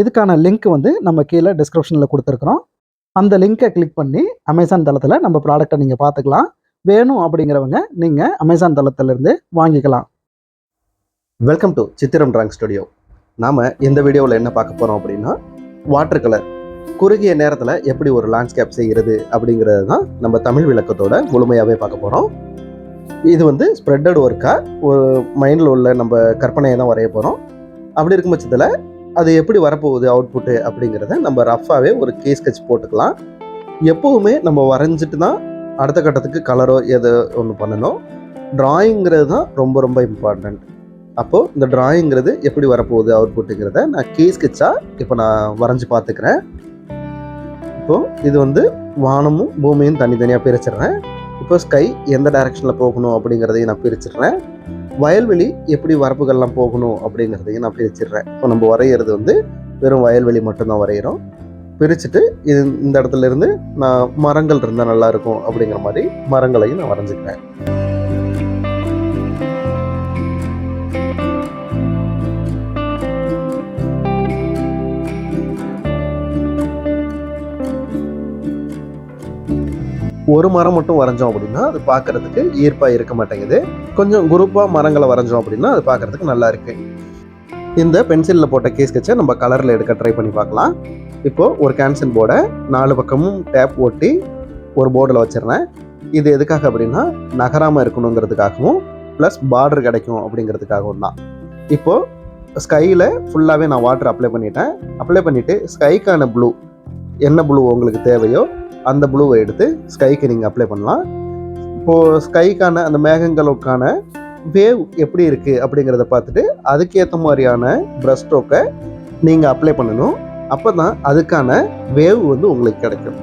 இதுக்கான லிங்க் வந்து நம்ம கீழே டிஸ்கிரிப்ஷனில் கொடுத்துருக்குறோம். அந்த லிங்கை கிளிக் பண்ணி அமேசான் தளத்தில் நம்ம ப்ராடக்டை நீங்கள் பார்த்துக்கலாம். வேணும் அப்படிங்கிறவங்க நீங்கள் அமேசான் தளத்திலிருந்து வாங்கிக்கலாம். Welcome to Chithiram drawing studio நாம் இந்த வீடியோவில் என்ன பார்க்க போகிறோம் அப்படின்னா வாட்டர் கலர் குறுகிய நேரத்தில் எப்படி ஒரு லேண்ட்ஸ்கேப் செய்கிறது அப்படிங்கிறது தான் நம்ம தமிழ் விளக்கத்தோட முழுமையாகவே பார்க்க போகிறோம் இது வந்து ஸ்ப்ரெட்டட் ஒர்க்காக ஒரு மைண்டில் உள்ள நம்ம கற்பனையை தான் வரைய போகிறோம் அப்படி இருக்கும் பட்சத்தில் அது எப்படி வரப்போகுது அவுட்புட்டு அப்படிங்கிறத நம்ம ரஃப்பாகவே ஒரு கே ஸ்கெட்ச் போட்டுக்கலாம். எப்போவுமே நம்ம வரைஞ்சிட்டு தான் அடுத்த கட்டத்துக்கு கலரோ எதோ ஒன்று பண்ணணும். ட்ராயிங்கிறது தான் ரொம்ப ரொம்ப இம்பார்ட்டண்ட் அப்போது இந்த ட்ராயிங்கிறது எப்படி வரப்போகுது அவுட்புட்டுங்கிறத நான் கே ஸ்கெட்சாக இப்போ நான் வரைஞ்சி பார்த்துக்கிறேன். இப்போது இது வந்து வானமும் பூமியும் தனித்தனியாக பிரிச்சிடுறேன். இப்போ ஸ்கை எந்த டைரெக்ஷனில் போகணும் அப்படிங்கிறதையும் நான் பிரிச்சிடுறேன். வயல்வெளி எப்படி வரப்புகள்லாம் போகணும் அப்படிங்கிறதையும் நான் பிரிச்சிடுறேன் இப்போ நம்ம வரைகிறது வந்து வெறும் வயல்வெளி மட்டும்தான் வரைகிறோம் பிரிச்சுட்டு இது இந்த இடத்துல இருந்து நான் மரங்கள் இருந்தால் நல்லா இருக்கும் அப்படிங்கிற மாதிரி மரங்களையும் நான் வரைஞ்சிக்கிறேன். ஒரு மரம் மட்டும் வரைஞ்சோம் அப்படின்னா அது பார்க்கறதுக்கு ஈர்ப்பாக இருக்க மாட்டேங்குது. கொஞ்சம் குரூப்பாக மரங்களை வரைஞ்சோம் அப்படின்னா அது பார்க்கறதுக்கு நல்லா இருக்கு. இந்த பென்சிலில் போட்ட கேஸ் ஸ்கெட்சை நம்ம கலரில் எடுக்க ட்ரை பண்ணி பார்க்கலாம். இப்போது ஒரு கேன்சல் போர்டை நாலு பக்கமும் டேப் ஓட்டி ஒரு போர்டில் வச்சிடுறேன். இது எதுக்காக அப்படின்னா நகராமல் இருக்கணுங்கிறதுக்காகவும் ப்ளஸ் பார்டர் கிடைக்கும் அப்படிங்கிறதுக்காகவும் தான். இப்போது ஸ்கையில் ஃபுல்லாகவே நான் வாட்டர் அப்ளை பண்ணிட்டேன். அப்ளை பண்ணிவிட்டு ஸ்கைக்கான ப்ளூ என்ன ப்ளூ உங்களுக்கு தேவையோ அந்த ப்ளூவை எடுத்து ஸ்கைக்கு நீங்கள் அப்ளை பண்ணலாம். இப்போது ஸ்கைக்கான அந்த மேகங்களுக்கான வேவ் எப்படி இருக்குது அப்படிங்கிறத பார்த்துட்டு அதுக்கேற்ற மாதிரியான ப்ரஷ் ஸ்ட்ரோக்கை நீங்கள் அப்ளை பண்ணணும். அப்போ தான் அதுக்கான வேவ் வந்து உங்களுக்கு கிடைக்கும்.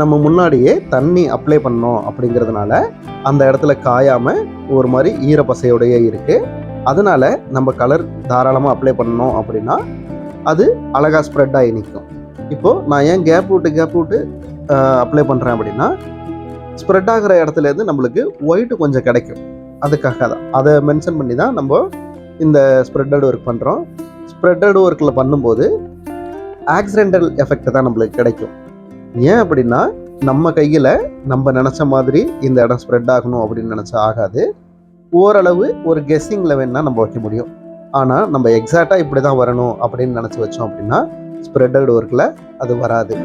நம்ம முன்னாடியே தண்ணி அப்ளை பண்ணோம் அப்படிங்கிறதுனால அந்த இடத்துல காயாமல் ஒரு மாதிரி ஈரப்பசையோடைய இருக்குது அதனால் நம்ம கலர் தாராளமாக அப்ளை பண்ணோம் அப்படின்னா அது அழகாக ஸ்ப்ரெட் ஆகி நிற்கும் இப்போது நான் ஏன் கேப் விட்டு கேப் விட்டு அப்ளை பண்ணுறேன் அப்படின்னா ஸ்ப்ரெட் ஆகிற இடத்துல இருந்து நம்மளுக்கு ஒயிட் கொஞ்சம் கிடைக்கும். அதுக்காக தான். அதை மென்ஷன் பண்ணி தான் நம்ம இந்த ஸ்ப்ரெட்டட் ஒர்க் பண்ணுறோம் ஸ்ப்ரெட்டட் ஒர்க்கில் பண்ணும்போது ஆக்சிடென்டல் எஃபெக்ட் தான் நம்மளுக்கு கிடைக்கும். ஏன் அப்படின்னா நம்ம கையில் நம்ம நினச்ச மாதிரி இந்த இடம் ஸ்ப்ரெட் ஆகணும் அப்படின்னு நினச்சா ஆகாது. ஓரளவு ஒரு கெஸ்ஸிங்கில் வேணால் நம்ம வைக்க முடியும். ஆனால் நம்ம எக்ஸாக்டாக இப்படி தான் வரணும் அப்படின்னு நினச்சி வச்சோம் அப்படின்னா ஸ்ப்ரெட்டட் ஒர்க்கில் அது வராது.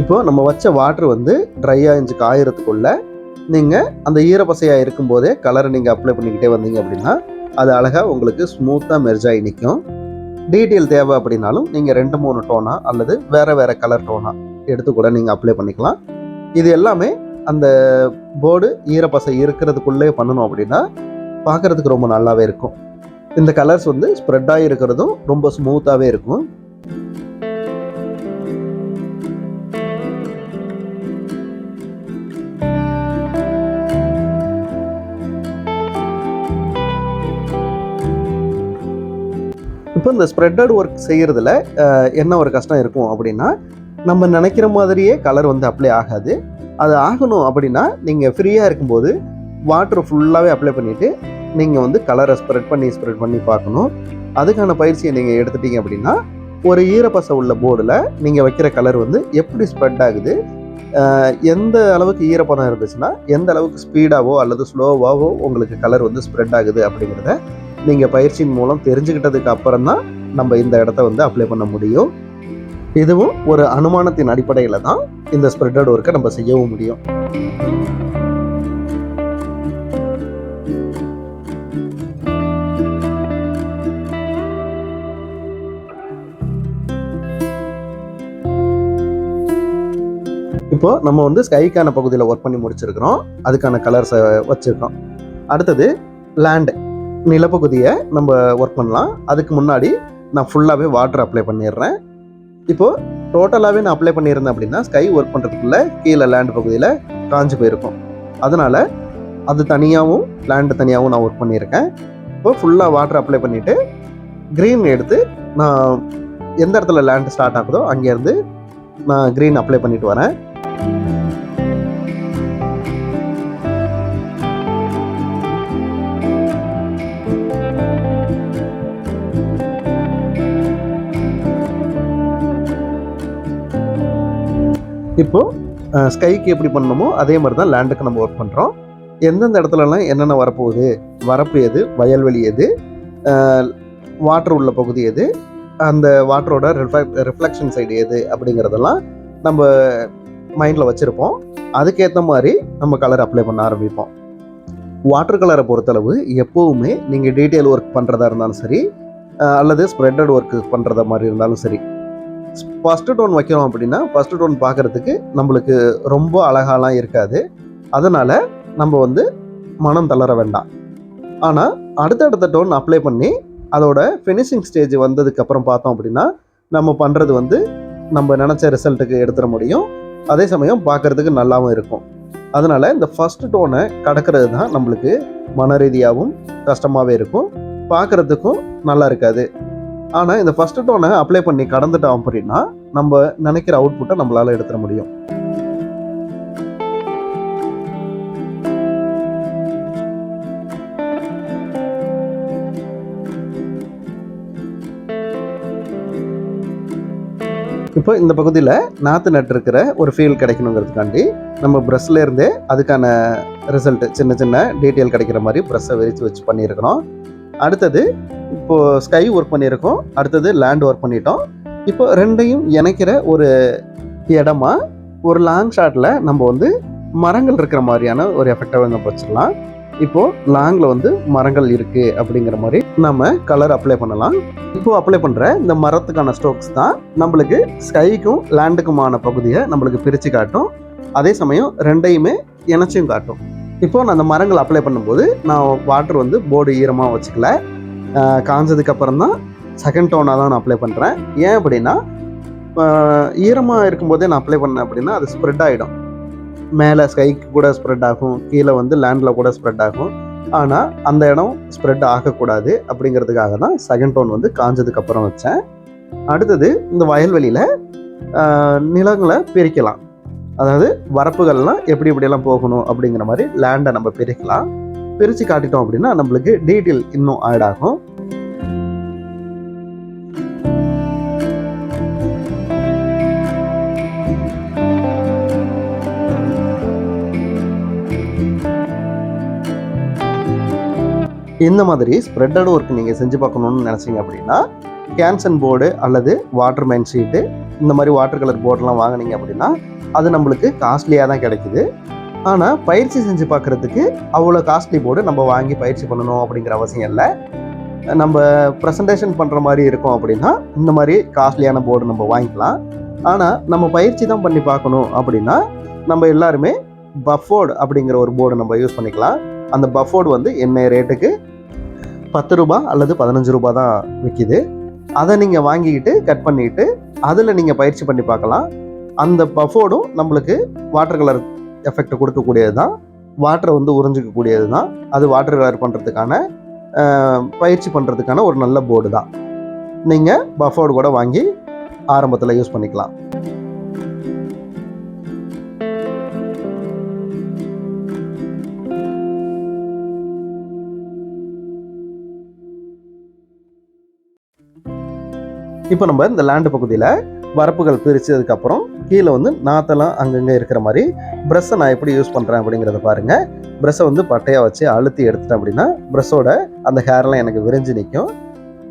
இப்போ நம்ம வச்ச வாட்ரு வந்து ட்ரை ஆயிஞ்சுக்கு ஆயிரத்துக்குள்ளே நீங்கள் அந்த ஈரப்பசையாக இருக்கும்போதே கலரை நீங்கள் அப்ளை பண்ணிக்கிட்டே வந்தீங்க அப்படின்னா அது அழகாக உங்களுக்கு ஸ்மூத்தாக மெர்ஜ் ஆகி நிற்கும் டீட்டெயில் தேவை அப்படின்னாலும் நீங்கள் ரெண்டு மூணு டோனா அல்லது வேறு வேறு கலர் டோனா எடுத்து கூட நீங்கள் அப்ளை பண்ணிக்கலாம். இது எல்லாமே அந்த போர்டு ஈரப்பசை இருக்கிறதுக்குள்ளே பண்ணணும் அப்படின்னா பார்க்குறதுக்கு ரொம்ப நல்லாவே இருக்கும். இந்த கலர்ஸ் வந்து ஸ்ப்ரெட் ஆகி இருக்கிறதும் ரொம்ப ஸ்மூத்தாகவே இருக்கும். இப்போ இந்த ஸ்ப்ரெட்டட் ஒர்க் செய்கிறதுல என்ன ஒரு கஷ்டம் இருக்கும் அப்படின்னா நம்ம நினைக்கிற மாதிரியே கலர் வந்து அப்ளை ஆகாது. அது ஆகணும் அப்படின்னா நீங்கள் ஃப்ரீயாக இருக்கும்போது வாட்டர் ஃபுல்லாகவே அப்ளை பண்ணிவிட்டு நீங்கள் வந்து கலரை ஸ்ப்ரெட் பண்ணி ஸ்ப்ரெட் பண்ணி பார்க்கணும். அதுக்கான பயிற்சியை நீங்கள் எடுத்துட்டீங்க அப்படின்னா ஒரு ஈரப்பசை உள்ள போர்டில் நீங்கள் வைக்கிற கலர் வந்து எப்படி ஸ்ப்ரெட் ஆகுது? எந்த அளவுக்கு ஈரப்பதம் இருந்துச்சுன்னா எந்த அளவுக்கு ஸ்பீடாகவோ அல்லது ஸ்லோவாகவோ உங்களுக்கு கலர் வந்து ஸ்ப்ரெட் ஆகுது அப்படிங்கிறத நீங்கள் பயிற்சியின் மூலம் தெரிஞ்சுக்கிட்டதுக்கு அப்புறம் தான் நம்ம இந்த இடத்த வந்து அப்ளை பண்ண முடியும். இதுவும் ஒரு அனுமானத்தின் அடிப்படையில் தான் இந்த ஸ்ப்ரெட்டட் ஒர்க்கை நம்ம செய்யவும் முடியும். இப்போ நம்ம வந்து ஸ்கைக்கான பகுதியில் ஒர்க் பண்ணி முடிச்சிருக்கிறோம். அதுக்கான கலர்ஸை வச்சுருக்கோம். அடுத்தது லேண்டு நிலப்பகுதியை நம்ம ஒர்க் பண்ணலாம். அதுக்கு முன்னாடி நான் ஃபுல்லாகவே வாட்டர் அப்ளை பண்ணிடுறேன். இப்போது டோட்டலாகவே நான் அப்ளை பண்ணியிருந்தேன் அப்படின்னா ஸ்கை ஒர்க் பண்ணுறதுக்குள்ள கீழே லேண்ட் பகுதியில் காஞ்சு போயிருக்கும். அதனால் அது தனியாகவும் லேண்டு தனியாகவும் நான் ஒர்க் பண்ணியிருக்கேன். இப்போ ஃபுல்லாக வாட்டர் அப்ளை பண்ணிவிட்டு க்ரீன் எடுத்து நான் எந்த இடத்துல லேண்ட் ஸ்டார்ட் ஆகுதோ அங்கேருந்து நான் க்ரீன் அப்ளை பண்ணிட்டு வரேன். இப்போது ஸ்கைக்கு எப்படி பண்ணணுமோ அதே மாதிரி தான் லேண்டுக்கு நம்ம ஒர்க் பண்ணுறோம் எந்தெந்த இடத்துலலாம் என்னென்ன வரப்போகுது வரப்பு எது வயல்வெளி எது வாட்டர் உள்ள பகுதி எது அந்த வாட்டரோட ரிஃப்ளெக்ட் ரிஃப்ளெக்ஷன் சைடு எது அப்படிங்கிறதெல்லாம் நம்ம மைண்டில் வச்சுருப்போம். அதுக்கேற்ற மாதிரி நம்ம கலர் அப்ளை பண்ண ஆரம்பிப்போம். வாட்டர் கலரை பொறுத்தளவு எப்போவுமே நீங்கள் டீட்டெயில் ஒர்க் பண்ணுறதா இருந்தாலும் சரி அல்லது ஸ்ப்ரெட்டட் ஒர்க் பண்ணுறதா மாதிரி இருந்தாலும் சரி ஃபஸ்ட்டு டோன் வைக்கிறோம் அப்படின்னா ஃபஸ்ட்டு டோன் பார்க்குறதுக்கு நம்மளுக்கு ரொம்ப அழகாலாம் இருக்காது. அதனால் நம்ம வந்து மனம் தளர வேண்டாம். ஆனால் அடுத்தடுத்த டோன் அப்ளை பண்ணி அதோட ஃபினிஷிங் ஸ்டேஜ் வந்ததுக்கப்புறம் பார்த்தோம் அப்படின்னா நம்ம பண்ணுறது வந்து நம்ம நினச்ச ரிசல்ட்டுக்கு எடுத்துட முடியும். அதே சமயம் பார்க்குறதுக்கு நல்லாவும் இருக்கும். அதனால் இந்த ஃபஸ்ட்டு டோனை கடக்கிறது தான் நம்மளுக்கு மன ரீதியாகவும் கஷ்டமாகவே இருக்கும். பார்க்குறதுக்கும் நல்லா இருக்காது. ஆனால் இந்த ஃபஸ்ட்டு டோனை அப்ளை பண்ணி கடந்துட்டோம் அப்படின்னா நம்ம நினைக்கிற அவுட்புட்டை நம்மளால் எடுத்துட முடியும். இப்போ இந்த பகுதியில் நாற்று நட்டிருக்கிற ஒரு ஃபீல் கிடைக்கணுங்கிறதுக்காண்டி நம்ம ப்ரெஷ்ல இருந்தே அதுக்கான ரிசல்ட்டு சின்ன சின்ன டீட்டெயில் கிடைக்கிற மாதிரி ப்ரெஷ்ஷை விரித்து வச்சு பண்ணியிருக்கிறோம் அடுத்தது இப்போது ஸ்கை ஒர்க் பண்ணியிருக்கோம். அடுத்தது லேண்ட் ஒர்க் பண்ணிட்டோம். இப்போ ரெண்டையும் இணைக்கிற ஒரு இடமா ஒரு லாங் ஷாட்டில் நம்ம வந்து மரங்கள் இருக்கிற மாதிரியான ஒரு எஃபெக்டாக நம்ம வச்சிடலாம். இப்போது லாங்கில் வந்து மரங்கள் இருக்குது அப்படிங்கிற மாதிரி நம்ம கலர் அப்ளை பண்ணலாம். இப்போது அப்ளை பண்ணுற இந்த மரத்துக்கான ஸ்ட்ரோக்ஸ் தான் நம்மளுக்கு ஸ்கைக்கும் லேண்டுக்குமான பகுதியை நம்மளுக்கு பிரித்து காட்டும். அதே சமயம் ரெண்டையுமே இணைச்சியும் காட்டும். இப்போ நான் அந்த மரங்கள் அப்ளை பண்ணும்போது நான் வாட்டர் வந்து போர்டு ஈரமாக வச்சுக்கல. ஆஹ் காஞ்சதுக்கு அப்புறம் தான் செகண்ட் டோனாக தான் நான் அப்ளை பண்ணுறேன் ஏன் அப்படின்னா ஈரமாக இருக்கும்போதே நான் அப்ளை பண்ணேன் அப்படின்னா அது ஸ்ப்ரெட் ஆகிடும் மேலே ஸ்கைக்கு கூட ஸ்ப்ரெட் ஆகும் கீழே வந்து லேண்டில் கூட ஸ்ப்ரெட் ஆகும். ஆனால் அந்த இடம் ஸ்ப்ரெட் ஆகக்கூடாது அப்படிங்கிறதுக்காக தான் செகண்ட் டோன் வந்து காஞ்சதுக்கப்புறம் வச்சேன். அடுத்தது இந்த வயல்வெளியில் நிலங்களை பிரிக்கலாம். அதாவது வரப்புகள்லாம் எப்படி எப்படியெல்லாம் போகணும் அப்படிங்கிற மாதிரி லேண்டை நம்ம பிரிக்கலாம். பிரித்து காட்டிட்டோம் அப்படின்னா நம்மளுக்கு டீட்டெயில் இன்னும் ஆட் ஆகும். இந்த மாதிரி ஸ்ப்ரெட்டட் ஒர்க் நீங்கள் செஞ்சு பார்க்கணுன்னு நினச்சிங்க அப்படின்னா கேன்சன் போர்டு அல்லது வாட்டர் மேன் ஷீட்டு இந்த மாதிரி வாட்டர் கலர் போர்டெலாம் வாங்குனீங்க அப்படின்னா அது நம்மளுக்கு காஸ்ட்லியாக தான் கிடைக்குது. ஆனால் பயிற்சி செஞ்சு பார்க்குறதுக்கு அவ்வளோ காஸ்ட்லி போர்டு நம்ம வாங்கி பயிற்சி பண்ணணும் அப்படிங்கிற அவசியம் இல்லை. நம்ம ப்ரெசன்டேஷன் பண்ணுற மாதிரி இருக்கோம் அப்படின்னா இந்த மாதிரி காஸ்ட்லியான போர்டு நம்ம வாங்கிக்கலாம். ஆனால் நம்ம பயிற்சி தான் பண்ணி பார்க்கணும் அப்படின்னா நம்ம எல்லாருமே பஃபோர்டு அப்படிங்கிற ஒரு போர்டு நம்ம யூஸ் பண்ணிக்கலாம். அந்த பஃபோர்டு வந்து என்ன ரேட்டுக்கு பத்து ரூபா அல்லது பதினஞ்சு ரூபா தான் விற்கிது அதை நீங்கள் வாங்கிக்கிட்டு கட் பண்ணிக்கிட்டு அதில் நீங்கள் பயிற்சி பண்ணி பார்க்கலாம். அந்த பஃபோர்டும் நம்மளுக்கு வாட்டர் கலர் எஃபெக்ட் கொடுக்கக்கூடியது தான் வாட்டரை வந்து உறிஞ்சிக்கக்கூடியது தான் அது வாட்டர் கலர் பண்ணுறதுக்கான பயிற்சி பண்ணுறதுக்கான ஒரு நல்ல போர்டு தான் நீங்கள் பஃபோர்டு கூட வாங்கி ஆரம்பத்தில் யூஸ் பண்ணிக்கலாம். இப்போ நம்ம இந்த லேண்டு பகுதியில் வரப்புகள் பிரித்ததுக்கப்புறம் கீழே வந்து நாத்தெல்லாம் அங்கங்கே இருக்கிற மாதிரி ப்ரெஷ்ஷை நான் எப்படி யூஸ் பண்ணுறேன் அப்படிங்கிறத பாருங்கள் ப்ரெஷ்ஷை வந்து பட்டையாக வச்சு அழுத்தி எடுத்துட்டேன் அப்படின்னா ப்ரெஷ்ஷோட அந்த ஹேர்லாம் எனக்கு விரிஞ்சு நிற்கும்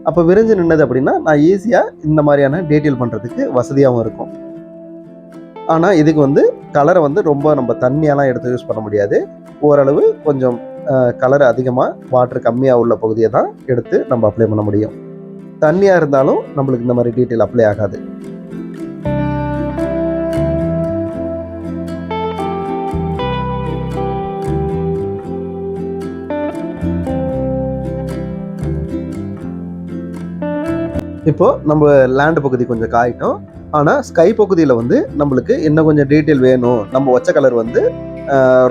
அப்போ விரிஞ்சு நின்னது அப்படின்னா நான் ஈஸியாக இந்த மாதிரியான டீட்டெயில் பண்ணுறதுக்கு வசதியாகவும் இருக்கும். ஆனால் இதுக்கு வந்து கலரை வந்து ரொம்ப நம்ம தண்ணியெல்லாம் எடுத்து யூஸ் பண்ண முடியாது. ஓரளவு கொஞ்சம் கலர் அதிகமாக வாட்டர் கம்மியாக உள்ள பகுதியை தான் எடுத்து நம்ம அப்ளை பண்ண முடியும். தண்ணியாக இருந்தாலும் நம்மளுக்கு இந்த மாதிரி டீட்டெயில் அப்ளை ஆகாது. இப்போது நம்ம லேண்ட் பகுதி கொஞ்சம் காயிட்டோம். ஆனால் ஸ்கை பகுதியில் வந்து நம்மளுக்கு இன்னும் கொஞ்சம் டீட்டெயில் வேணும். நம்ம வச்ச கலர் வந்து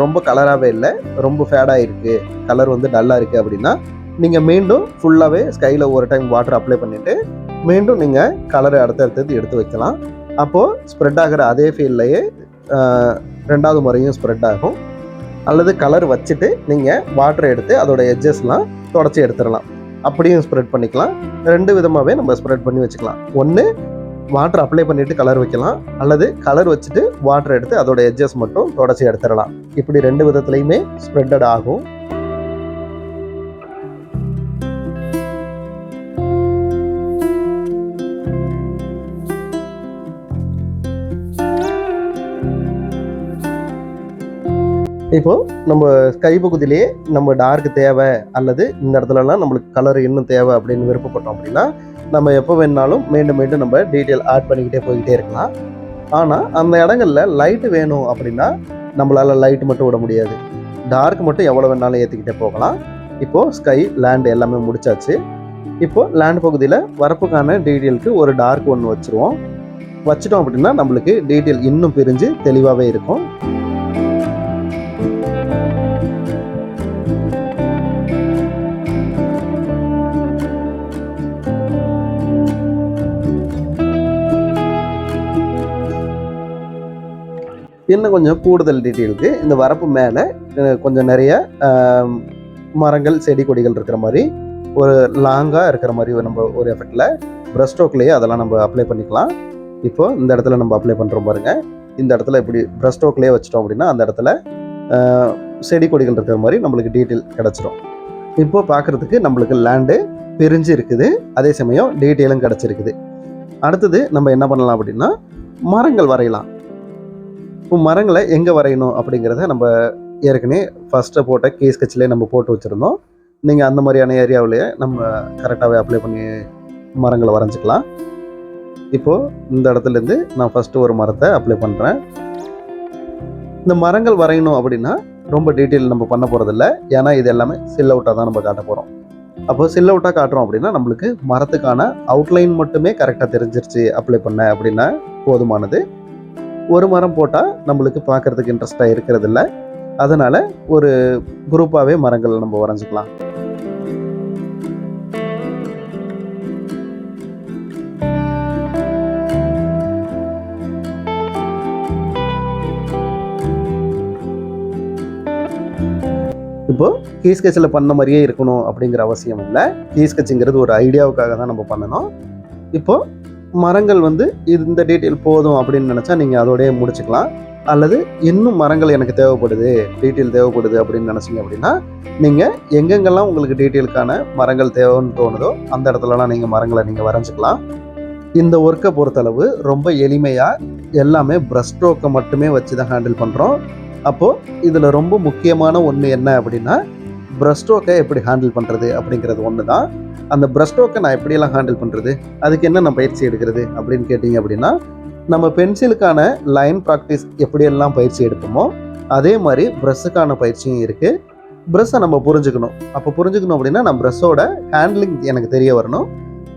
ரொம்ப கலராகவே இல்லை ரொம்ப ஃபேடாக இருக்குது கலர் வந்து டல்லாக இருக்குது அப்படின்னா நீங்கள் மீண்டும் ஃபுல்லாகவே ஸ்கையில் ஒரு டைம் வாட்டர் அப்ளை பண்ணிவிட்டு மீண்டும் நீங்கள் கலரை அடுத்தடுத்தது எடுத்து வைக்கலாம். அப்போது ஸ்ப்ரெட் ஆகிற அதே ஃபீல்ட்லேயே ரெண்டாவது முறையும் ஸ்ப்ரெட் ஆகும். அல்லது கலர் வச்சுட்டு நீங்கள் வாட்டரை எடுத்து அதோடய எட்ஜஸ்லாம் தொடச்சி எடுத்துடலாம். அப்படியும் ஸ்ப்ரெட் பண்ணிக்கலாம். ரெண்டு விதமாகவே நம்ம ஸ்ப்ரெட் பண்ணி வச்சுக்கலாம். ஒன்று வாட்டர் அப்ளை பண்ணிவிட்டு கலர் வைக்கலாம். அல்லது கலர் வச்சுட்டு வாட்டர் எடுத்து அதோட எட்ஜஸ் மட்டும் தொடச்சி எடுத்துடலாம். இப்படி ரெண்டு விதத்துலையுமே ஸ்ப்ரெட்டட் ஆகும். இப்போ நம்ம ஸ்கை பகுதியிலேயே நம்ம டார்க் தேவை அல்லது இந்த இடத்துலலாம் நம்மளுக்கு கலர் இன்னும் தேவை அப்படின்னு விருப்பப்பட்டோம் அப்படின்னா நம்ம எப்போ வேணாலும் மீண்டும் மீண்டும் நம்ம டீட்டெயில் ஆட் பண்ணிக்கிட்டே போய்கிட்டே இருக்கலாம். ஆனால் அந்த இடங்களில் லைட்டு வேணும் அப்படின்னா நம்மளால லைட் மட்டும் விட முடியாது. டார்க் மட்டும் எவ்வளோ வேணாலும் ஏற்றிக்கிட்டே போகலாம். இப்போது ஸ்கை லேண்ட் எல்லாமே முடிச்சாச்சு. இப்போது லேண்ட் பகுதியில் வரப்புக்கான டீட்டெயிலுக்கு ஒரு டார்க் ஒன்று வச்சுருவோம். வச்சிட்டோம் அப்படின்னா நம்மளுக்கு டீட்டெயில் இன்னும் பிரிஞ்சு தெளிவாகவே இருக்கும். இன்னும் கொஞ்சம் கூடுதல் டீட்டெயிலுக்கு இந்த வரப்பு மேலே கொஞ்சம் நிறைய மரங்கள் செடி கொடிகள் இருக்கிற மாதிரி ஒரு லாங்காக இருக்கிற மாதிரி ஒரு நம்ம ஒரு எஃபெக்டில் ப்ரஷ் ஸ்ட்ரோக்லேயே அதெல்லாம் நம்ம அப்ளை பண்ணிக்கலாம். இப்போ இந்த இடத்துல நம்ம அப்ளை பண்ணுறோம் பாருங்க. இந்த இடத்துல இப்படி ப்ரஷ் ஸ்ட்ரோக்லேயே வச்சிட்டோம் அப்படின்னா அந்த இடத்துல செடி கொடிகள் இருக்கிற மாதிரி நம்மளுக்கு டீட்டெயில் கிடச்சிரும். இப்போ பார்க்குறதுக்கு நம்மளுக்கு லேண்டு பிரிஞ்சு இருக்குது. அதே சமயம் டீட்டெயிலும் கிடச்சிருக்குது. அடுத்தது நம்ம என்ன பண்ணலாம் அப்படின்னா மரங்கள் வரையலாம். இப்போ மரங்களை எங்கே வரையணும் அப்படிங்கிறத நம்ம ஏற்கனவே ஃபஸ்ட்டை போட்ட கேஸ் கட்சிலே நம்ம போட்டு வச்சுருந்தோம். நீங்கள் அந்த மாதிரியான ஏரியாவிலேயே நம்ம கரெக்டாகவே அப்ளை பண்ணி மரங்களை வரைஞ்சிக்கலாம். இப்போது இந்த இடத்துலேருந்து நான் ஃபஸ்ட்டு ஒரு மரத்தை அப்ளை பண்ணுறேன் இந்த மரங்கள் வரையணும் அப்படின்னா ரொம்ப டீட்டெயில் நம்ம பண்ண போகிறதில்ல ஏன்னா இது எல்லாமே சில் அவுட்டாக தான் நம்ம காட்ட போகிறோம் அப்போ சில் அவுட்டாக காட்டுறோம் அப்படின்னா நம்மளுக்கு மரத்துக்கான அவுட்லைன் மட்டுமே கரெக்டாக தெரிஞ்சிருச்சு அப்ளை பண்ண அப்படின்னா போதுமானது. ஒரு மரம் போட்டால் நம்மளுக்கு பார்க்குறதுக்கு இன்ட்ரெஸ்ட்டாக இருக்கிறதில்ல. அதனால் ஒரு குரூப்பாகவே மரங்கள் நம்ம வரைஞ்சிக்கலாம். இப்போ கீஸ் ஸ்கெட்சில் பண்ண மாதிரியே இருக்கணும் அப்படிங்கிற அவசியம் இல்லை. கீ ஸ்கெட்சுங்கிறது ஒரு ஐடியாவுக்காக தான் நம்ம பண்ணணும். இப்போ மரங்கள் வந்து இது இந்த டீட்டெயில் போதும் அப்படின்னு நினச்சா நீங்கள் அதோடய முடிச்சுக்கலாம். அல்லது இன்னும் மரங்கள் எனக்கு தேவைப்படுது டீட்டெயில் தேவைப்படுது அப்படின்னு நினச்சிங்க அப்படின்னா நீங்கள் எங்கெங்கெல்லாம் உங்களுக்கு டீட்டெயிலுக்கான மரங்கள் தேவைன்னு தோணுதோ அந்த இடத்துலலாம் நீங்கள் மரங்களை நீங்கள் வரைஞ்சிக்கலாம். இந்த ஒர்க்கை பொறுத்தளவு ரொம்ப எளிமையாக எல்லாமே ப்ரஷ் ஸ்ட்ரோக்கை மட்டுமே வச்சு தான் ஹேண்டில் பண்ணுறோம் அப்போது இதில் ரொம்ப முக்கியமான ஒன்று என்ன அப்படின்னா ப்ரஸ்ட்ரோக்கை எப்படி ஹேண்டில் பண்ணுறது அப்படிங்கிறது ஒன்று தான் அந்த ப்ரஸ்ட்ரோக்கை நான் எப்படியெல்லாம் ஹேண்டில் பண்ணுறது அதுக்கு என்ன நான் பயிற்சி எடுக்கிறது அப்படின்னு கேட்டிங்க அப்படின்னா நம்ம பென்சிலுக்கான லைன் ப்ராக்டிஸ் எப்படியெல்லாம் பயிற்சி எடுப்போமோ அதே மாதிரி ப்ரெஸ்ஸுக்கான பயிற்சியும் இருக்குது ப்ரெஸ்ஸை நம்ம புரிஞ்சுக்கணும். அப்போ புரிஞ்சுக்கணும் அப்படின்னா நம்ம ப்ரெஸ்ஸோட ஹேண்ட்லிங் எனக்கு தெரிய வரணும்.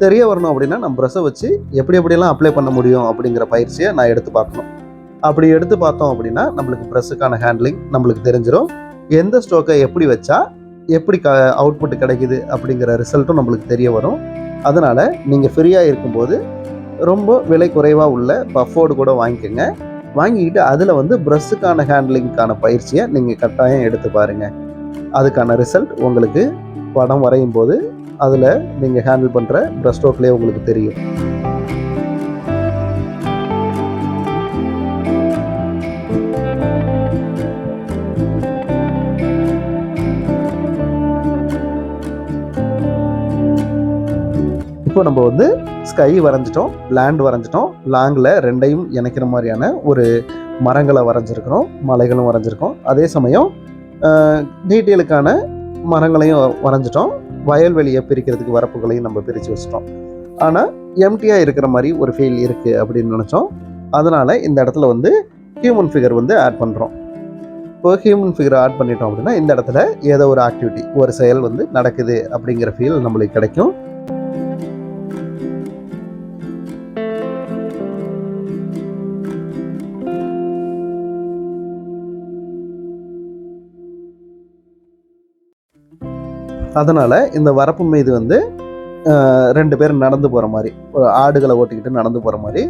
தெரிய வரணும் அப்படின்னா நம்ம ப்ரெஸ்ஸை வச்சு எப்படி எப்படியெல்லாம் அப்ளை பண்ண முடியும் அப்படிங்கிற பயிற்சியை நான் எடுத்து பார்க்கணும். அப்படி எடுத்து பார்த்தோம் அப்படின்னா நம்மளுக்கு ப்ரெஸ்ஸுக்கான ஹேண்ட்லிங் நம்மளுக்கு தெரிஞ்சிடும் எந்த ஸ்ட்ரோக்கை எப்படி வச்சா எப்படி க அவுட்புட் கிடைக்குது அப்படிங்கிற ரிசல்ட்டும் நம்மளுக்கு தெரிய வரும். அதனால் நீங்கள் ஃப்ரீயாக இருக்கும்போது ரொம்ப விலை குறைவாக உள்ள பஃபோர்டு கூட வாங்கிக்கோங்க. வாங்கிக்கிட்டு அதில் வந்து ப்ரெஸ்ஸுக்கான ஹேண்ட்லிங்க்கான பயிற்சியை நீங்கள் கட்டாயம் எடுத்து பாருங்கள் அதுக்கான ரிசல்ட் உங்களுக்கு படம் வரையும் போது அதில் நீங்கள் ஹேண்டில் பண்ணுற ப்ரஷ் ஸ்ட்ரோக்லேயே உங்களுக்கு தெரியும். இப்போ நம்ம வந்து ஸ்கை வரைஞ்சிட்டோம் லேண்ட் வரைஞ்சிட்டோம். லாங்கில் ரெண்டையும் இணைக்கிற மாதிரியான ஒரு மரங்களை வரைஞ்சிருக்கிறோம் மலைகளும் வரைஞ்சிருக்கோம். அதே சமயம் டீட்டெயிலுக்கான மரங்களையும் வரைஞ்சிட்டோம். வயல்வெளியை பிரிக்கிறதுக்கு வரப்புகளையும் நம்ம பிரித்து வச்சிட்டோம். ஆனால் எம்டியாக இருக்கிற மாதிரி ஒரு ஃபீல் இருக்குது அப்படின்னு நினச்சோம். அதனால் இந்த இடத்துல வந்து ஹியூமன் ஃபிகர் வந்து ஆட் பண்ணுறோம் இப்போ ஹியூமன் ஃபிகர் ஆட் பண்ணிட்டோம் அப்படின்னா இந்த இடத்துல ஏதோ ஒரு ஆக்டிவிட்டி ஒரு செயல் வந்து நடக்குது அப்படிங்கிற ஃபீல் நம்மளுக்கு கிடைக்கும். அதனால் இந்த வரப்பு மீது வந்து ரெண்டு பேர் நடந்து போகிற மாதிரி ஒரு ஆடுகளை ஓட்டிக்கிட்டு நடந்து போகிற மாதிரி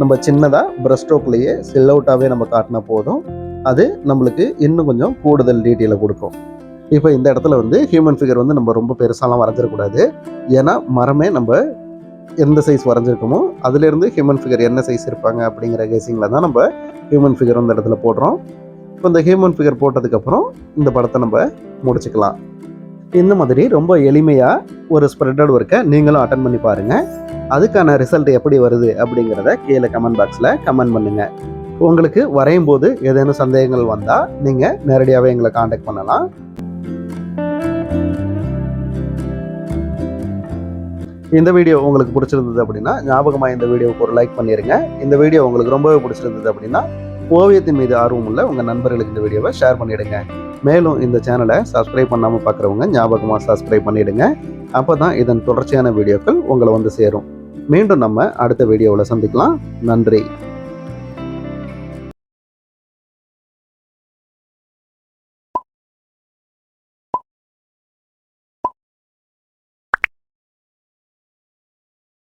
நம்ம சின்னதாக பிரஷ் ஸ்ட்ரோக்லேயே செல் அவுட்டாகவே நம்ம காட்டினா போதும். அது நம்மளுக்கு இன்னும் கொஞ்சம் கூடுதல் டீட்டெயிலை கொடுக்கும். இப்போ இந்த இடத்துல வந்து ஹியூமன் ஃபிகர் வந்து நம்ம ரொம்ப பெருசாலாம் வரைஞ்சிடக்கூடாது ஏன்னா மரமே நம்ம எந்த சைஸ் வரைஞ்சிருக்கோமோ அதுலேருந்து ஹியூமன் ஃபிகர் என்ன சைஸ் இருப்பாங்க அப்படிங்கிற கேசிங்கில் தான் நம்ம ஹியூமன் ஃபிகர் இந்த இடத்துல போடுறோம். இப்போ இந்த ஹியூமன் ஃபிகர் போட்டதுக்கப்புறம் இந்த படத்தை நம்ம முடிச்சுக்கலாம். இந்த மாதிரி ரொம்ப எளிமையாக ஒரு ஸ்ப்ரெட்டட் ஒர்க்கை நீங்களும் அட்டன் பண்ணி பாருங்கள் அதுக்கான ரிசல்ட் எப்படி வருது அப்படிங்கிறத கீழே கமெண்ட் பாக்ஸில் கமெண்ட் பண்ணுங்கள் உங்களுக்கு வரையும் போது ஏதேனும் சந்தேகங்கள் வந்தால் நீங்கள் நேரடியாகவே எங்களை காண்டாக்ட் பண்ணலாம். இந்த வீடியோ உங்களுக்கு பிடிச்சிருந்தது அப்படின்னா ஞாபகமாக இந்த வீடியோவுக்கு ஒரு லைக் பண்ணிடுங்க இந்த வீடியோ உங்களுக்கு ரொம்பவே பிடிச்சிருந்தது அப்படின்னா ஓவியத்தின் மீது ஆர்வம் உள்ள உங்கள் நண்பர்களுக்கு இந்த வீடியோவை ஷேர் பண்ணிவிடுங்க மேலும் இந்த சேனலை சப்ஸ்கிரைப் பண்ணாமல் பார்க்குறவங்க ஞாபகமாக சப்ஸ்கிரைப் பண்ணிவிடுங்க அப்போ தான் இதன் தொடர்ச்சியான வீடியோக்கள் உங்களை வந்து சேரும். மீண்டும் நம்ம அடுத்த வீடியோவில் சந்திக்கலாம். நன்றி.